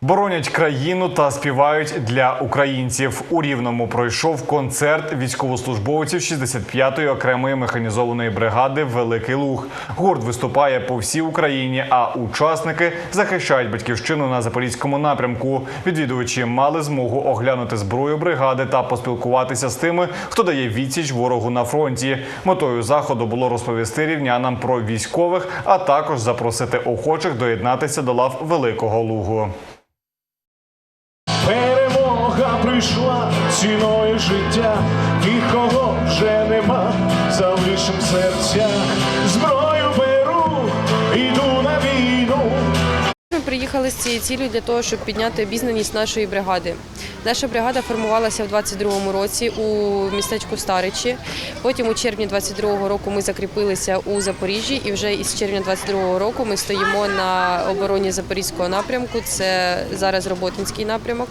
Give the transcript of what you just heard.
Боронять країну та співають для українців. У Рівному пройшов концерт військовослужбовців 65-ї окремої механізованої бригади Великий Луг. Гурт виступає по всій Україні, а учасники захищають батьківщину на запорізькому напрямку. Відвідувачі мали змогу оглянути зброю бригади та поспілкуватися з тими, хто дає відсіч ворогу на фронті. Метою заходу було розповісти рівнянам про військових, а також запросити охочих доєднатися до лав Великого Лугу. Ціною життя, тих, кого вже нема, залишим в серцях. Зброю беру, іду на війну. Ми приїхали з цією цілею для того, щоб підняти обізнаність нашої бригади. Наша бригада формувалася в 22-му році у містечку Старичі. Потім у червні 22-го року ми закріпилися у Запоріжжі, і вже із червня 22-го року ми стоїмо на обороні Запорізького напрямку. Це зараз Роботинський напрямок.